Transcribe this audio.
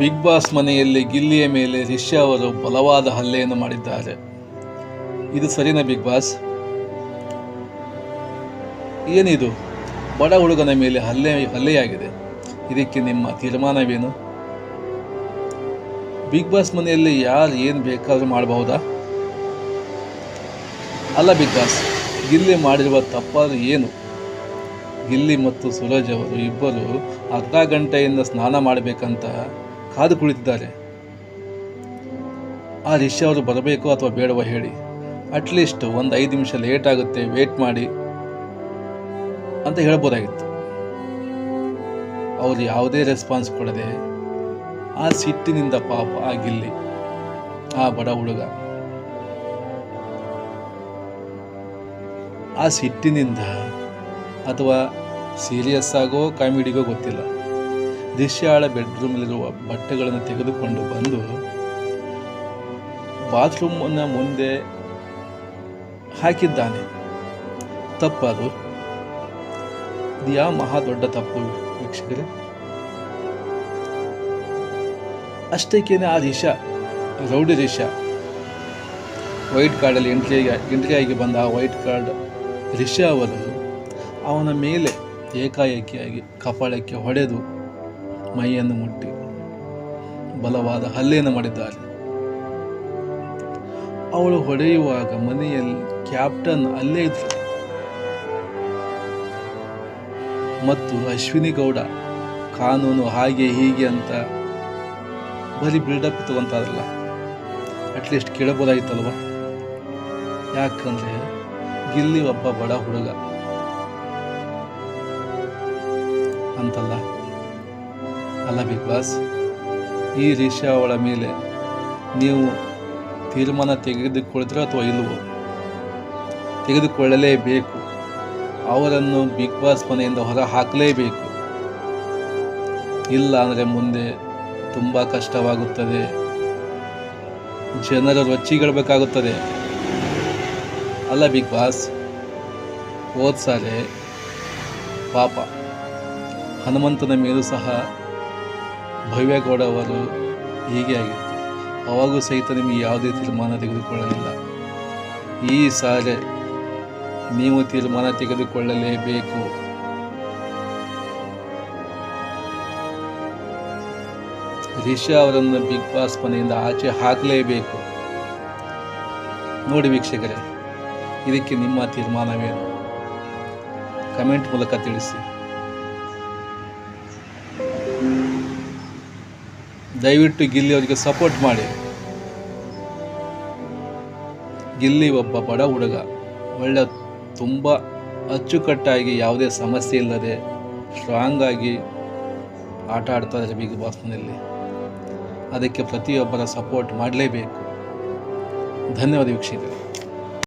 Big boss ಮನೆಯಲ್ಲಿ ಗಿಲ್ಲಿಯ ಮೇಲೆ ರಿಷ್ಯಾ ಅವರು ಬಲವಾದ ಹಲ್ಲೆಯನ್ನು ಮಾಡಿದ್ದಾರೆ. ಇದು ಸರಿನಾ ಬಿಗ್ ಬಾಸ್? ಏನಿದು? ಬಡ ಹುಡುಗನ ಮೇಲೆ ಹಲ್ಲೆ, ಹಲ್ಲೆಯಾಗಿದೆ. ಇದಕ್ಕೆ ನಿಮ್ಮ ತೀರ್ಮಾನವೇನು? ಬಿಗ್ ಬಾಸ್ ಮನೆಯಲ್ಲಿ ಯಾರು ಏನು ಬೇಕಾದರೂ ಮಾಡಬಹುದಾ? ಅಲ್ಲ ಬಿಗ್ ಬಾಸ್, ಗಿಲ್ಲಿ ಮಾಡಿರುವ ತಪ್ಪಾದ ಏನು? ಗಿಲ್ಲಿ ಮತ್ತು ಸೂರಜ್ ಅವರು ಇಬ್ಬರು ಅರ್ಧ ಗಂಟೆಯಿಂದ ಸ್ನಾನ ಮಾಡಬೇಕಂತ ಕಾದು ಕುಳಿತಿದ್ದಾರೆ ಆ ರಿಷಿ ಅವರು ಬರಬೇಕು ಅಥವಾ ಬೇಡವೋ ಹೇಳಿ. ಅಟ್ಲೀಸ್ಟ್ ಒಂದು ಐದು ನಿಮಿಷ ಲೇಟ್ ಆಗುತ್ತೆ ವೇಟ್ ಮಾಡಿ ಅಂತ ಹೇಳ್ಬೋದಾಗಿತ್ತು. ಅವರು ಯಾವುದೇ ರೆಸ್ಪಾನ್ಸ್ ಕೊಡದೆ ಆ ಸಿಟ್ಟಿನಿಂದ ಪಾಪ ಆ ಗಿಲ್ಲಿ, ಆ ಬಡ ಹುಡುಗ. ಆ ಸಿಟ್ಟಿನಿಂದ ಅಥವಾ ಸೀರಿಯಸ್ ಆಗೋ ಕಾಮಿಡಿಗೋ ಗೊತ್ತಿಲ್ಲ. ದಿಶ್ಯಾಳ ಬೆಡ್ರೂಮಲ್ಲಿರುವ ಬಟ್ಟೆಗಳನ್ನು ತೆಗೆದುಕೊಂಡು ಬಂದು ಬಾತ್ರೂಮ್ನ ಮುಂದೆ ಹಾಕಿದ್ದಾನೆ. ತಪ್ಪದು. ಯಾವ ಮಹಾ ದೊಡ್ಡ ತಪ್ಪು ವೀಕ್ಷಕರೇ. ಅಷ್ಟಕ್ಕೇನೆ ಆ ದಿಶಾ, ರೌಡಿ ದಿಶಾ. ವೈಟ್ ಕಾರ್ಡಲ್ಲಿ ಎಂಟ್ರಿ ಎಂಟ್ರಿ ಆಗಿ ಬಂದ ಆ ವೈಟ್ ಕಾರ್ಡ್ ರಿಷಾ ಅವರು ಅವನ ಮೇಲೆ ಏಕಾಏಕಿಯಾಗಿ, ಕಪಾಳಕ್ಕೆ ಹೊಡೆದು ಮೈಯನ್ನು ಮುಟ್ಟಿ ಬಲವಾದ ಹಲ್ಲೆಯನ್ನು ಮಾಡಿದ್ದಾರೆ. ಅವಳು ಹೊಡೆಯುವಾಗ ಮನೆಯಲ್ಲಿ ಕ್ಯಾಪ್ಟನ್ ಅಲ್ಲೇ ಇದ್ರು ಮತ್ತು ಅಶ್ವಿನಿ ಗೌಡ, ಕಾನೂನು ಹಾಗೆ ಹೀಗೆ ಅಂತ ಬರೀ ಬಿಲ್ಡಪ್ ತಗೊಂತಾರಲ್ಲ ಅಟ್ಲೀಸ್ಟ್ ಕೇಳಬಹುದಾಗಿತ್ತಲ್ವ? ಯಾಕಂದ್ರೆ ಗಿಲ್ಲಿ ಒಬ್ಬ ಬಡ ಹುಡುಗ ಅಂತಲ್ಲ? ಅಲ್ಲ ಬಿಗ್ ಬಾಸ್, ಈ ರಿಷಾ ಅವಳ ಮೇಲೆ ನೀವು ತೀರ್ಮಾನ ತೆಗೆದುಕೊಳ್ತೀರೋ ಅಥವಾ ಇಲ್ಲವೋ ತೆಗೆದುಕೊಳ್ಳಲೇಬೇಕು. ಅವರನ್ನು ಬಿಗ್ ಬಾಸ್ ಮನೆಯಿಂದ ಹೊರ ಹಾಕಲೇಬೇಕು ಇಲ್ಲ ಅಂದರೆ ಮುಂದೆ ತುಂಬ ಕಷ್ಟವಾಗುತ್ತದೆ. ಜನರ ರೊಚ್ಚಿಗಿಡಬೇಕಾಗುತ್ತದೆ ಅಲ್ಲ ಬಿಗ್ ಬಾಸ್, ಹೋದ್ಸಾರೆ ಪಾಪ ಹನುಮಂತನ ಮೇಲೂ ಸಹ ಭವ್ಯಗೌಡ ಅವರು ಹೀಗೆ ಆಗಿತ್ತು. ಅವಾಗೂ ಸಹಿತ ನಿಮಗೆ ಯಾವುದೇ ತೀರ್ಮಾನ ತೆಗೆದುಕೊಳ್ಳಲಿಲ್ಲ. ಈ ಸಾರಿ ನೀವು ತೀರ್ಮಾನ ತೆಗೆದುಕೊಳ್ಳಲೇಬೇಕು. ರಿಷಾ ಅವರನ್ನು ಬಿಗ್ ಬಾಸ್ ಮನೆಯಿಂದ ಆಚೆ ಹಾಕಲೇಬೇಕು. ನೋಡಿ ವೀಕ್ಷಕರೇ, ಇದಕ್ಕೆ ನಿಮ್ಮ ತೀರ್ಮಾನವೇನು? ಕಮೆಂಟ್ ಮೂಲಕ ತಿಳಿಸಿ. ದಯವಿಟ್ಟು ಗಿಲ್ಲಿ ಅವರಿಗೆ ಸಪೋರ್ಟ್ ಮಾಡಿ. ಗಿಲ್ಲಿ ಒಬ್ಬ ಬಡ ಹುಡುಗ. ಒಳ್ಳೆ ತುಂಬ ಅಚ್ಚುಕಟ್ಟಾಗಿ ಯಾವುದೇ ಸಮಸ್ಯೆ ಇಲ್ಲದೆ ಸ್ಟ್ರಾಂಗ್ ಆಗಿ ಆಟ ಆಡ್ತಾರೆ ಬಿಗ್ ಬಾಸ್ನಲ್ಲಿ ಅದಕ್ಕೆ ಪ್ರತಿಯೊಬ್ಬರ ಸಪೋರ್ಟ್ ಮಾಡಲೇಬೇಕು. ಧನ್ಯವಾದ ವೀಕ್ಷಕರೇ.